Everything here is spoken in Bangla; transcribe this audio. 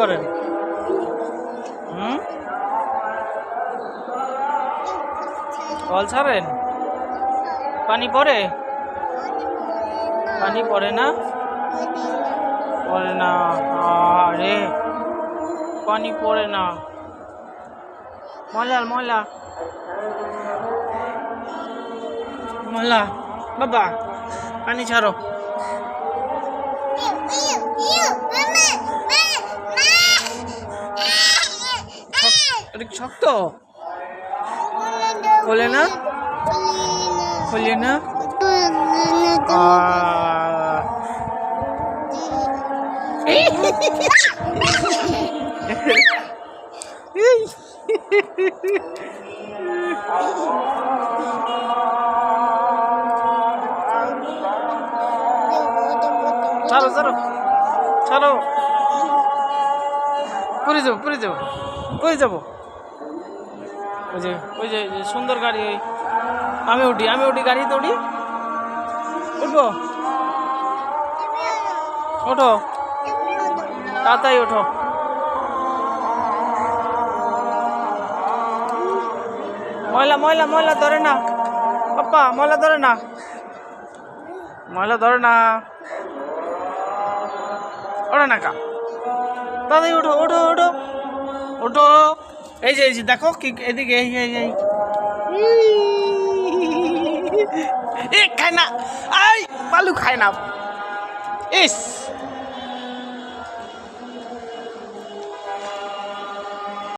করেন? হুম? কল ছাড়েন? পানি পড়ে? পানি পড়ে না? পড়ে না। আরে পানি পড়ে না। ময়লা ময়লা। ময়লা। বাবা, পানি ছাড়ো। এটা কি শক্ত? খোলে না? খোলে না? ছাড়ো ছাড়ো ছাড়ো পুরী যাব পুরী যাব। পুরী যাব। ওই যে ওই যে সুন্দর গাড়ি, ওই আমি উঠি আমি উঠি গাড়িতে উঠি। উঠবো? ওঠো। তাড়াতাড়ি ওঠো। ময়লা ময়লা ময়লা ধরে না। পাপ্পা ময়লা ধরে না। ময়লা ধরে না। ওঠে না কা। তাড়াতাড়ি ওঠো ওঠো ওঠো ওঠো এই যে এই যে, দেখো কি, এদিকে, এই এই এই খায় না। আই, পালু খায় না। ইস।